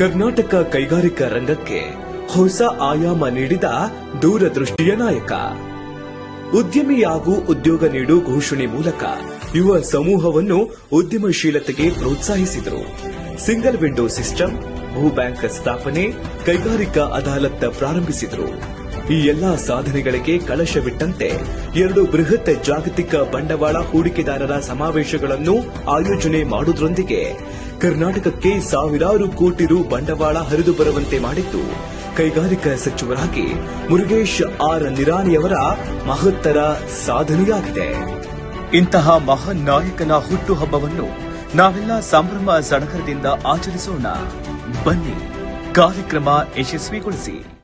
ಕರ್ನಾಟಕ ಕೈಗಾರಿಕಾ ರಂಗಕ್ಕೆ ಹೊಸ ಆಯಾಮ ನೀಡಿದ ದೂರದೃಷ್ಟಿಯ ನಾಯಕ. ಉದ್ಯಮಿಯಾಗೂ ಉದ್ಯೋಗ ನೀಡು ಘೋಷಣೆ ಮೂಲಕ ಯುವ ಸಮೂಹವನ್ನು ಉದ್ಯಮಶೀಲತೆಗೆ ಪ್ರೋತ್ಸಾಹಿಸಿದರು. ಸಿಂಗಲ್ ವಿಂಡೋ ಸಿಸ್ಟಮ್ ಭೂ ಬ್ಯಾಂಕ್ ಸ್ಥಾಪನೆ, ಕೈಗಾರಿಕಾ ಅದಾಲತ್ ಪ್ರಾರಂಭಿಸಿದರು. ಈ ಎಲ್ಲಾ ಸಾಧನೆಗಳಿಗೆ ಕಳಶವಿಟ್ಟಂತೆ ಎರಡು ಬೃಹತ್ ಜಾಗತಿಕ ಬಂಡವಾಳ ಹೂಡಿಕೆದಾರರ ಸಮಾವೇಶಗಳನ್ನು ಆಯೋಜನೆ ಮಾಡುವುದರೊಂದಿಗೆ ಕರ್ನಾಟಕಕ್ಕೆ ಸಾವಿರಾರು ಕೋಟಿ ರು ಬಂಡವಾಳ ಹರಿದು ಬರುವಂತೆ ಮಾಡಿದ್ದು, ಕೈಗಾರಿಕಾ ಸಚಿವರಾಗಿ ಮುರುಗೇಶ್ ಆರ್ ನಿರಾಣಿಯವರ ಮಹತ್ತರ ಸಾಧನೆಯಾಗಿದೆ. ಇಂತಹ ಮಹಾನ್ ನಾಯಕನ ಹುಟ್ಟುಹಬ್ಬವನ್ನು ನಾವೆಲ್ಲ ಸಂಭ್ರಮ ಸಡಗರದಿಂದ ಆಚರಿಸೋಣ. ಬನ್ನಿ, ಕಾರ್ಯಕ್ರಮ ಯಶಸ್ವಿಗೊಳಿಸಿ.